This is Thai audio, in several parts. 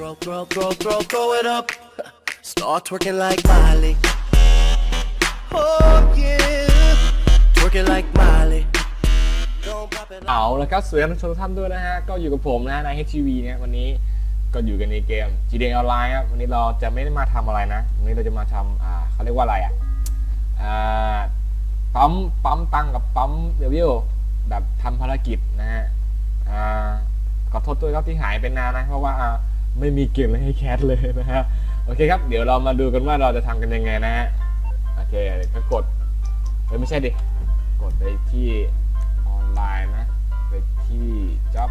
Throw, throw, throw, throw, throw it up. Start twerking like Miley. Oh yeah, twerking like Miley. เอาแล้วครับสวัสดีท่านผู้ชมทุกท่านด้วยนะฮะ ก็อยู่กับผมนะฮะใน HTV เนี่ยวันนี้ก็อยู่กันในเกม GTA Online ครับวันนี้เราจะไม่ได้มาทำอะไรนะ วันนี้เราจะมาทำอ่าเขาเรียกว่าอะไรอะอ่าปั๊มปั๊มตังกับปั๊มเดวิลแบบทำภารกิจนะฮะอ่าขอโทษด้วยครับที่หายไปนานนะ เพราะว่าอ่า ไม่มีเกมอะไรให้แคสเลยนะฮะโอเคครับ เดี๋ยวเรามาดูกันว่าเราจะทำกันยังไงนะฮะโอเคก็กดไม่ใช่ดิกดไปที่ออนไลน์นะไปที่ job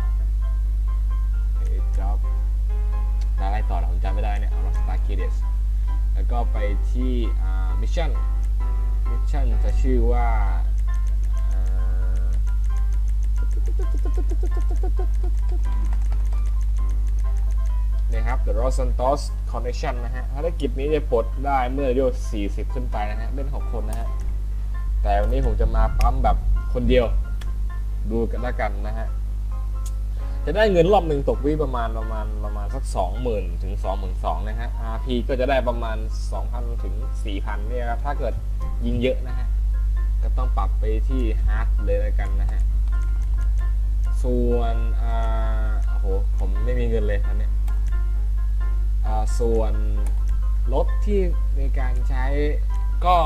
ไป job แล้วอะไรต่อล่ะผมจำไม่ได้เนี่ยเอา Rockstar Credits แล้วก็ไปที่อ่า mission mission จะชื่อว่าอ่า นี่ยครับ The Los Santos Connection นะฮะภารกิจนี้จะปลดได้เมื่ออายุ40 ขึ้นไปนะฮะเล่น 6 คนนะฮะ แต่วันนี้ผมจะมาปั๊มแบบคนเดียว ดูกันล้วกันนะฮะ จะได้เงินรอบหนึ่งตกวิประมาณประมาณประมาณสัก 20,000 ถึง 22,000นะฮะ RP ก็จะได้ประมาณ 2,000 ถึง 4,000เนี่ยครับ ถ้าเกิดยิงเยอะนะฮะ ก็ต้องปรับไปที่ฮาร์ดเลยล้วกันนะฮะ ส่วนอ่าโอ้โห ผมไม่มีเงินเลยทันเนี้ย ส่วนรถที่ในการใช้ก็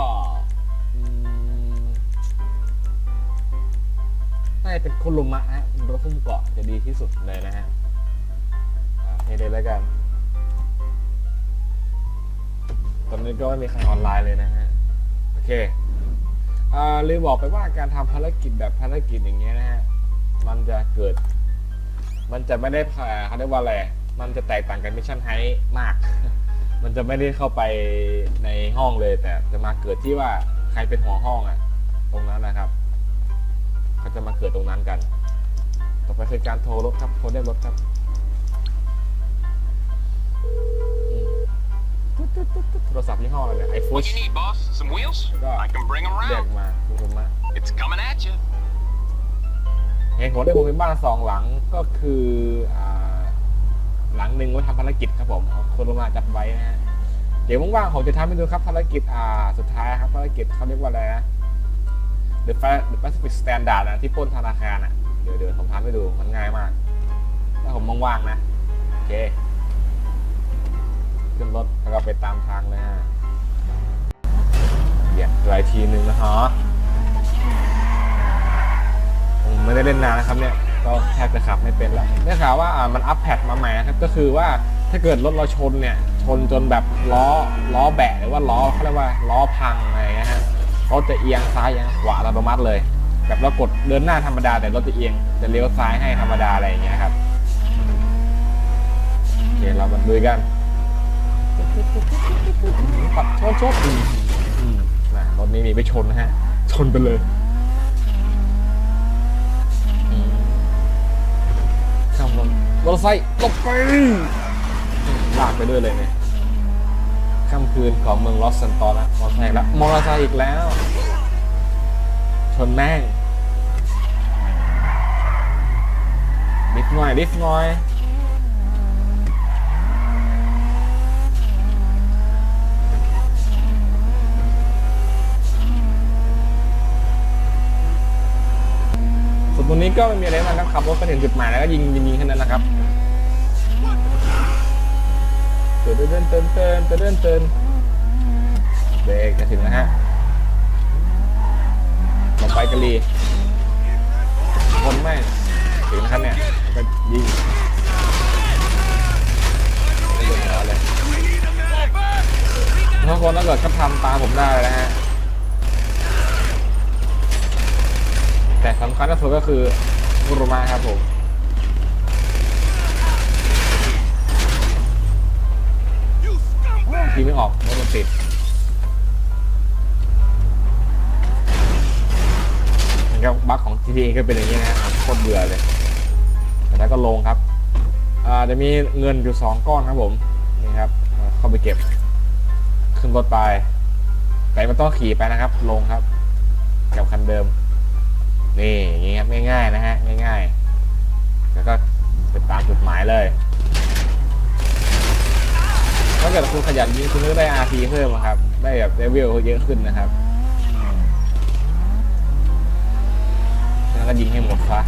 น่าจะเป็นคุรุมะฮะรถคุ้มเกาะจะดีที่สุดเลยนะฮะอ่าให้เลยแล้วกัน ตอนนี้ก็ไม่มีใครออนไลน์เลยนะฮะ โอเคอ่าลืมบอกไปว่าการทำภารกิจแบบภารกิจอย่างเงี้ยนะฮะ มันจะเกิด มันจะไม่ได้ผ่าเขาเรียกว่าอะไร มันจะแตกต่างกันมิชชั่นไฮมาก มันจะไม่ได้เข้าไปในห้องเลยแต่จะมาเกิดที่ว่าใครเป็นหัวห้องอะตรงนั้นนะครับก็จะมาเกิดตรงนั้นกัน ต่อไปคือการโทรรถครับโทรเรียกรถครับอืมตุ๊ดตุ๊ดตุ๊ดตุ๊ดโทรศัพท์ยี่ห้ออะไรเนี่ยไอโฟน What you need, boss? Some wheels? God. I can bring them เรียก around. มาคุณผู้ชมะ It's coming at you. เหตุผลที่ผมมีบ้านสองหลังก็คืออ่า หลังหนึ่งไว้ทำภารกิจครับผมเอาคนลงมาจับไว้นะฮะเดี๋ยวว่างๆผมจะทำให้ดูครับภารกิจอ่าสุดท้ายครับภารกิจเขาเรียกว่าอะไรนะ The Fa- The Pacific Standard นะที่ปล้นธนาคารอะเดี๋ยวเดี๋ยวผมทำให้ดูมันง่ายมาก ถ้าผมว่างๆนะ โอเค ขึ้นรถแล้วก็ไปตามทางเลยฮะเหยียบไกลทีนึงนะฮะผมไม่ได้เล่นนานนะครับเนี่ย ก็แทบจะขับไม่เป็นแล้วได้ข่าวว่าอ่ามันอัปแพดมาใหม่ครับก็คือว่าถ้าเกิดรถเราชนเนี่ยชนจนแบบล้อล้อแบะหรือว่าล้อเขาเรียกว่าล้อพังอะไรอย่างเงี้ยฮะเขาจะเอียงซ้ายเอียงขวาอัตโนมัติเลย แบบเรากดเดินหน้าธรรมดาแต่รถจะเอียงจะเลี้ยวซ้ายให้ธรรมดาอะไรอย่างเงี้ยครับโอเคเรามาดูกันปัดชนชนอืมนะรถนี้มีไปชนนะฮะชนไปเลย ข้ามรถ มอเตอร์ไซค์หลบไปลากไปด้วยเลยเนี่ยค่ำคืนของเมืองลอสซันตอนะมอเตอร์ไซค์แล้วมอเตอร์ไซค์อีกแล้ว ชนแม่งดิฟหน่อยดิฟหน่อย วนตรงนี้ก็ไม่มีอะไรมากครับขับรถไปถึงจุดหมายแล้วก็ยิงยิงยิงแค่นั้นแหละครับเตือนเตือนเตือนเตือนเตือนเตือนเบรกจะถึงแล้วฮะลงไปกะลีคนแม่ถึงนะครับเนี่ยก็ยิงไม่โดนหัวเลยทุกคนถ้าเกิดเขาทำตามผมได้นะฮะ แต่สำคัญที่สุดก็คือกุรุมาครับผมทีไม่ออกรถมันติดมันก็บั๊กของ GTA ก็เป็นอย่างนี้นะฮะโคตรเบื่อเลย แต่แล้วก็ลงครับอ่าจะมีเงินอยู่สองก้อนครับผมนี่ครับ เข้าไปเก็บ ขึ้นรถไปแต่มันต้องขี่ไปนะครับ ลงครับกับคันเดิม นี่อย่างงี้ครับง่ายๆนะฮะง่ายๆ แล้วก็ไปตามจุดหมายเลยถ้าเกิดคุณขยันยิงคุณก็ได้ RP เพิ่มครับ ได้แบบเลเวลเยอะขึ้นนะครับแล้วก็ยิงให้หมดซะ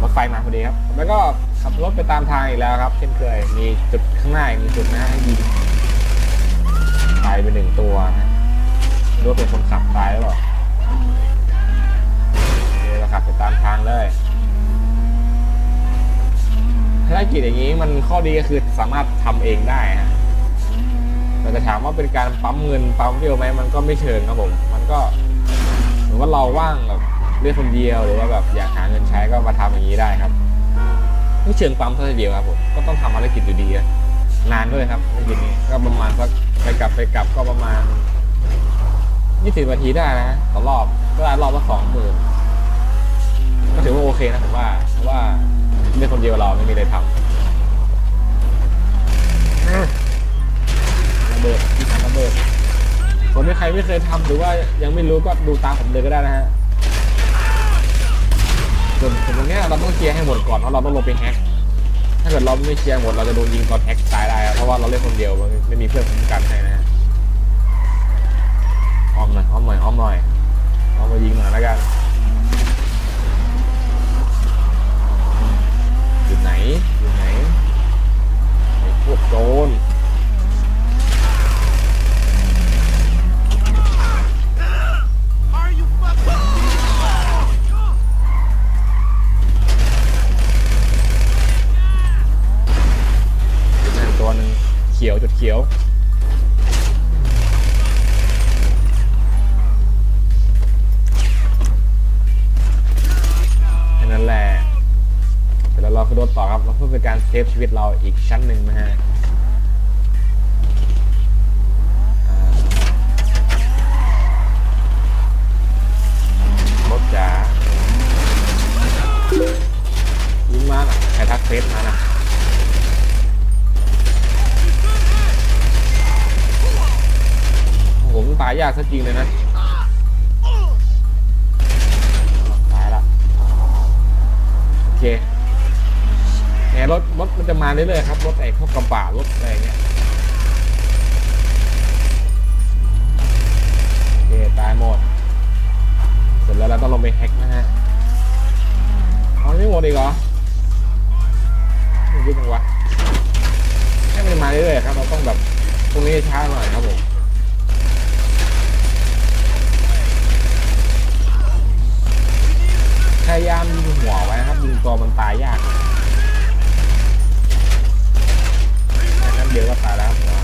รถไฟมาพอดีครับ แล้วก็ขับรถไปตามทางอีกแล้วครับ เช่นเคย มีจุดข้างหน้ามีจุดหนะให้ยิงตายไปหนึ่งตัวนะรู้เป็นคนขับตายหรือเปล่าโอเคเรา ขับไปตามทางเลยภารกิจอย่างนี้มันข้อดีก็คือสามารถทำเองได้ฮะแต่จะถามว่าเป็นการปั๊มเงินปั๊มเดียวไหมมันก็ไม่เชิงครับผม มันก็เหมือนว่าเราว่างแบบเลือกคนเดียวหรือว่าแบบอยากหาเงินใช้ก็มาทำอย่างนี้ได้ครับไม่เชิงปั๊มเท่าเดียวครับผมก็ต้องทำภารกิจอยู่ดีอะนานด้วยครับภารกิจนี้ก็ประมาณสักไปกลับไปกลับก็ประมาณยี่สิบนาทีได้นะต่อรอบก็รอบละสองหมื่น เคนะผมว่าเพราะว่าเล่นคนเดียวเราไม่มีอะไรทำระเบิดที่ทำระเบิดคนที่ใครไม่เคยทำหรือว่ายังไม่รู้ก็ดูตามผมเลยก็ได้นะฮะส่วนส่วตรงนี้เราต้องเคลียร์ให้หมดก่อนเพราะเราต้องลงไปแฮกถ้าเกิดเราไม่เคลียร์หมดเราจะโดนยิงตอนแฮกตายได้เพราะว่าเราเล่นคนเดียวไม่มีเพื่อนคุ้มกันให้นะฮะอ้อมหน่อยอ้อมหน่อยอ้อมหน่อยอ้อมมายิงหน่อยแล้วกันอยู่ไหนอยู่ไหนไอ้พ วกโจรนั่นตัวหนึ่งเขียวจุดเขียวแค่นั้นแหละเสร็จแล้วเราคือโดนต่อครับเราเพื่อเป็นการเซฟชีวิตเราอีกชั้นหนึ่งนะฮะอ่ารถจ๋ายิงมาน่ะใครทักเฟซมาน่ะโอ้โหมันตายยากซะจริ งเลยนะตายละโอเคแหมรถรถมันจะมาเรื่อยๆครับรถไอ้พวกกระบะรถอะไรอย่างเงี้ยโอเคตายหมด เสร็จแล้วเราต้องลงไปแฮกนะฮะอ๋อไม่หมดอีกเหรอไม่คิดจังวะให้มันมาเรื่อยๆครับเราต้องแบบตรงนี้ช้าหน่อยครับผม พยายามยิงหัวไว้นะครับยิงตัวมันตายยากแค่นั้นเดียวก็ตายแล้วหัว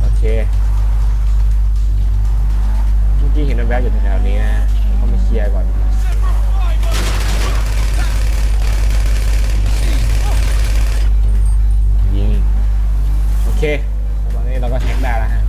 โอเคเมื่อกี้เห็นแวบอยู่แถวๆนี้นะผมต้องไปเคลียร์ก่อนยิงโอเคตอนนี้เราก็แฮกได้แล้วฮะ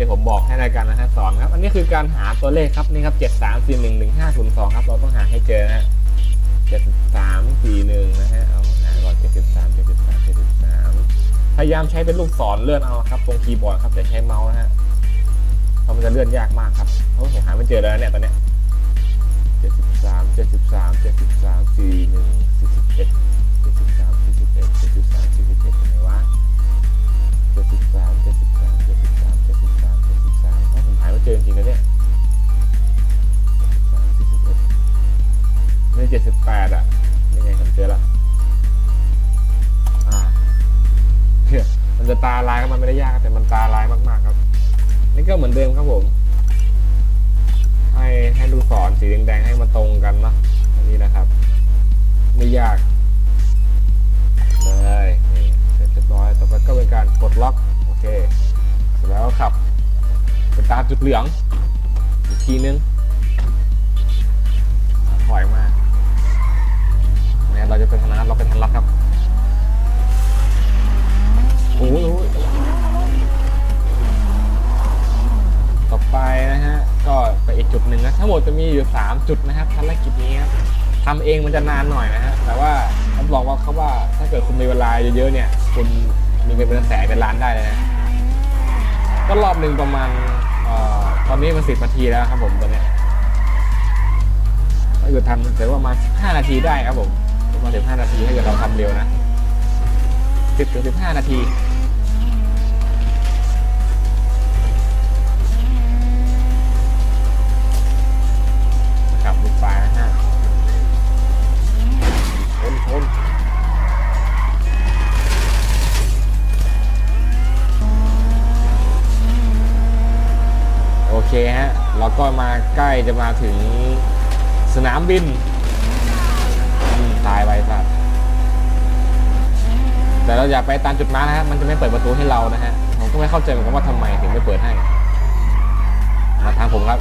เดี๋ยวผมบอกให้ในการนะฮะสอนครับอันนี้คือการหาตัวเลขครับนี่ครับเจ็ดสามสี่หนึ่งหนึ่งห้าศูนย์สองครับเราต้องหาให้เจอฮะเจ็ดสามสี่หนึ่งนะฮะเอาหาก่อนเจ็ดสิบสามเจ็ดสิบสามเจ็ดสิบสามพยายามใช้เป็นลูกศรเลื่อนเอาครับตรงคีย์บอร์ดครับอย่าใช้เมาส์นะฮะเพราะมันจะเลื่อนยากมากครับเพราะผมหาไม่เจอแล้วเนี่ยตอนเนี้ยเจ็ดสิบสามเจ็ดสิบสามเจ็ดสิบสามสี่หนึ่งสี่สิบเอ็ดเจ็ดสิบสามสี่สิบเอ็ดเจ็ดสิบสามสี่สิบเอ็ดยังไงวะเจ็ดสิบสามเจ็ดสิบสาม เจอจริงๆนะเนี่ยเจ็ดสิบสามสี่สิบเอ็ด78อะนี่ไงผมเจอล้วอ่าเนี่ยมันจะตาลายก็มันไม่ได้ยากแต่มันตาลายมากๆครับ นี่ก็เหมือนเดิมครับผม ให้ให้ลูกศรสีแดงๆให้มันตรงกันเนาะอันนี้นะครับ ไม่ยากเลยนี่เสร็จเรียบร้อยต่อไปก็เป็นการกดล็อกโอเคเสร็จแล้วขับ ไปตาจุดเหลือง อีกทีนึงถอยมาเนี่ยเราจะเป็นธนัทเราเป็นธนัทครับ โอ้โอ้ยต่อไปนะฮะ ก็ไปอีกจุดหนึ่งนะ ทั้งหมดจะมีอยู่ 3 จุดนะครับภารกิจนี้ครับทำเองมันจะนานหน่อยนะฮะ แต่ว่ารับองว่าเขาว่าถ้าเกิดคุณมีเวลาเยอะๆเนี่ย คุณมีเงินเป็นแสนเป็นล้านได้เลยนะ ก็รอบหนึ่งประมาณ ตอนนี้มันสิบนาทีแล้วครับผมตอนนี้ถ้าเกิดทำแต่ว่ามาห้านาทีได้ครับผมประมาณสิบห้านาทีถ้าเกิดเราทำเร็วนะสิบถึงสิบห้านาที ใกล้จะมาถึงสนามบินตายไปสัตว์แต่เราอย่าไปตามจุดมานะฮะ มันจะไม่เปิดประตูให้เรานะฮะ ผมก็ไม่เข้าใจเหมือนกันว่าทำไมถึงไม่เปิดให้ มาทางผมครับ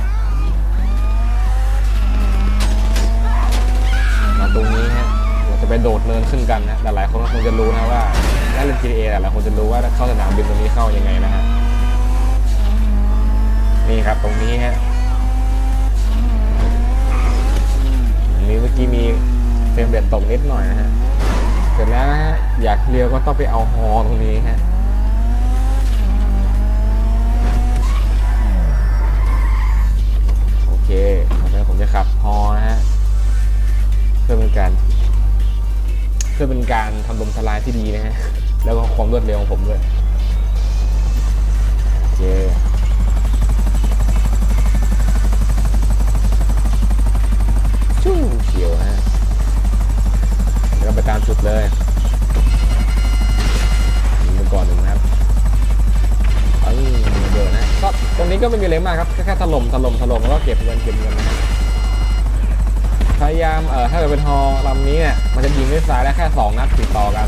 มาตรงนี้ฮะ เราจะไปโดดเนินขึ้นกันนะ หลายๆคนก็คงจะรู้นะว่าถ้าเล่น GTA หลายๆคนจะรู้ว่าเข้าสนามบินตรงนี้เข้ายังไงนะฮะ นี่ครับตรงนี้ฮะ นี่เมื่อกี้มีเฟรมเรทตกนิดหน่อยนะฮะ เสร็จแล้วนะฮะ อยากเลี้ยวก็ต้องไปเอาฮอตรงนี้ฮะโอเคต่อไปผมจะขับฮอนะฮะ เพื่อเป็นการเพื่อเป็นการทำลมทลายที่ดีนะฮะ แล้วก็ความรวดเร็วของผมด้วยโอเค มากครับแค่แค่ถล่มถล่มถล่มแล้วก็เก็บเงินเก็บเงินนะพยายามเอ่อถ้าเกิดเป็นฮอลำนี้เนี่ยมันจะยิงด้วยซ้ายได้แค่สองนัดติดต่อกัน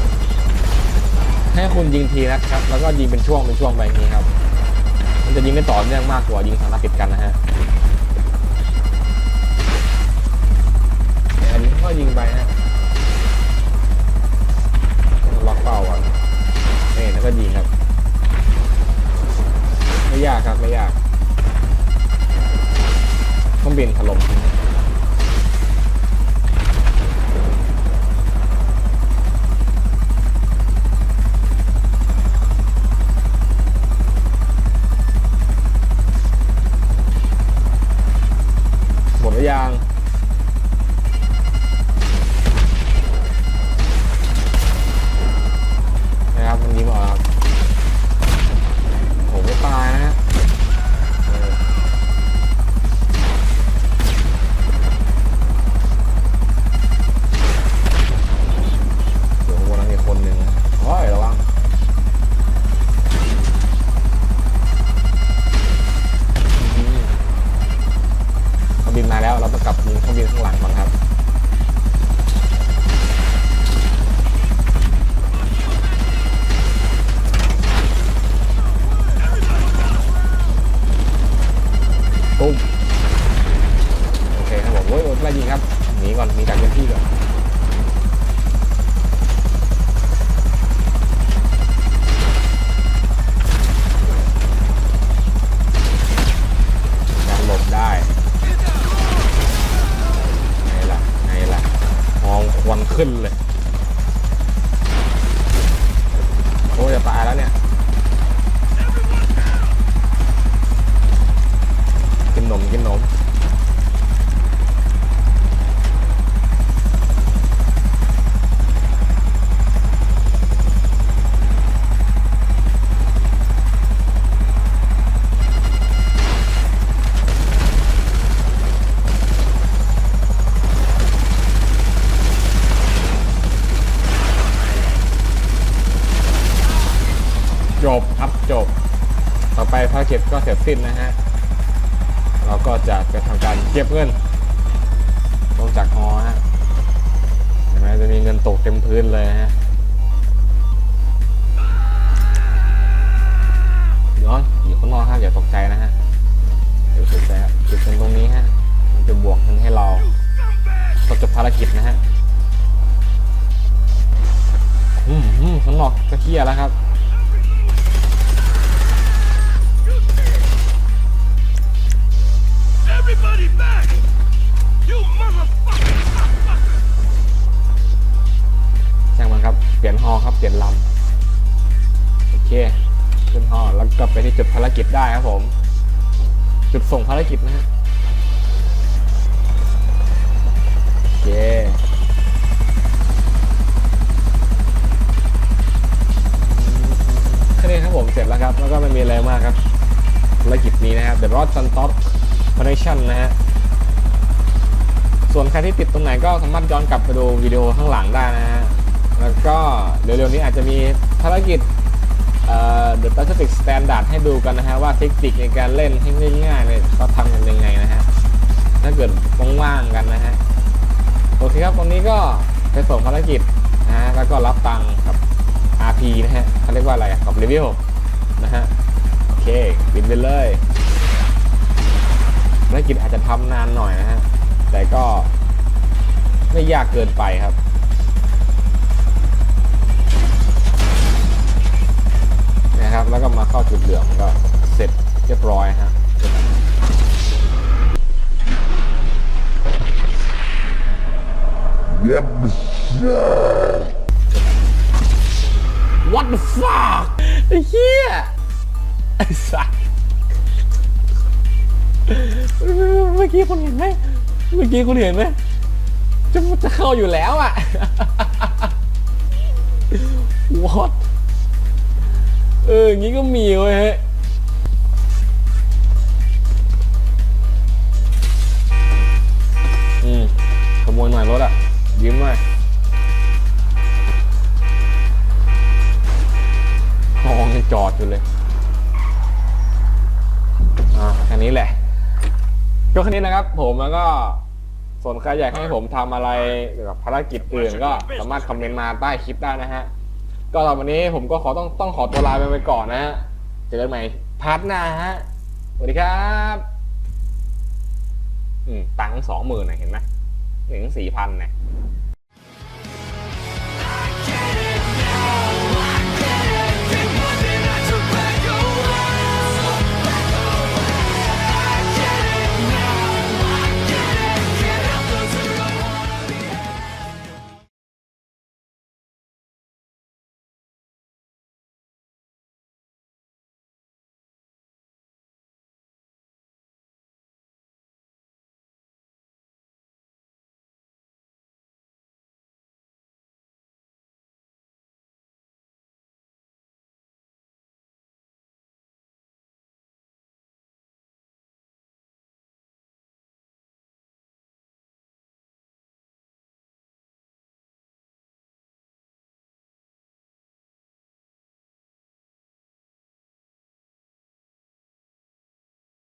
ให้คุณยิงทีนะครับ แล้วก็ยิงเป็นช่วงเป็นช่วงไปอย่างนี้ครับ มันจะยิงได้ต่อเนื่องมากกว่ายิงสองนัดติดกันนะฮะ ตุ้มโอเคครับผมโอ้ยโอ้ยไล่ยิงครับหนีก่อนหนีจากพื้นที่ก่อนยังหลบได้ไงล่ะไงล่ะมองควันขึ้นเลย โอ้ยจะตายแล้วเนี่ย กินนมกินนม เกิจก็เสร็จสิ้นนะฮะ เราก็จะไปทำการเก็บเงิน ลงจากฮอฮะเห็นไหมจะมีเงินตกเต็มพื้นเลยฮะเดี๋ยวอยู่ข้างนอกครับอย่าตกใจนะฮะเดี๋ยวตกใจครับจุดเป็นตรงนี้ฮะ มันจะบวกเงินให้เราก็จบภารกิจนะฮะ อืมอืมข้างนอกก็เคลียร์แล้วครับ Connection นะฮะ ส่วนใครที่ติดตรงไหนก็สามารถย้อนกลับไปดูวิดีโอข้างหลังได้นะฮะ แล้วก็เร็วๆนี้อาจจะมีภารกิจเอ่อ The Pacific Standard ให้ดูกันนะฮะ ว่าเทคนิคในการเล่นให้ง่ายๆเนี่ยเขาทำกันยังไงนะฮะ ถ้าเกิดว่างๆกันนะฮะ โอเคครับตรงนี้ก็ไปส่งภารกิจนะฮะ แล้วก็รับตังค์กับ RP นะฮะเขาเรียกว่าอะไรกับรีวิวนะฮะ โอเคบินไปเลย ภารกิจอาจจะทำนานหน่อยนะฮะ แต่ก็ไม่ยากเกินไปครับนะครับ แล้วก็มาเข้าจุดเหลืองก็เสร็จเรียบร้อยฮะ What the fuck ไอ้เหี้ยไอ้สัส กี้คุณเห็นไหมเมื่อกี้คุณเห็นไหมจะจะเข้าอยู่แล้วอะ What เอออย่างงี้ก็มีเว้ยเฮ้ยอืมขโมยหน่อยรถอะ ยืมหน่อยห้องยังจอดอยู่เลย อ่าแค่นี้แหละ ก็แค่นี้นะครับ ผมแล้วก็ส่วนใครอยากให้ผมทำอะไรเกี่ยวกับภารกิจอื่นก็สามารถคอมเมนต์มาใต้คลิปได้นะฮะ ก็สำหรับวันนี้ผมก็ขอต้องต้องขอตัวลาไปไปก่อนนะฮะ เจอกันใหม่พาร์ทหน้าฮะ สวัสดีครับ อืมตังค์สองหมื่นนะเห็นไหมหนึ่งสี่พันเนี่ย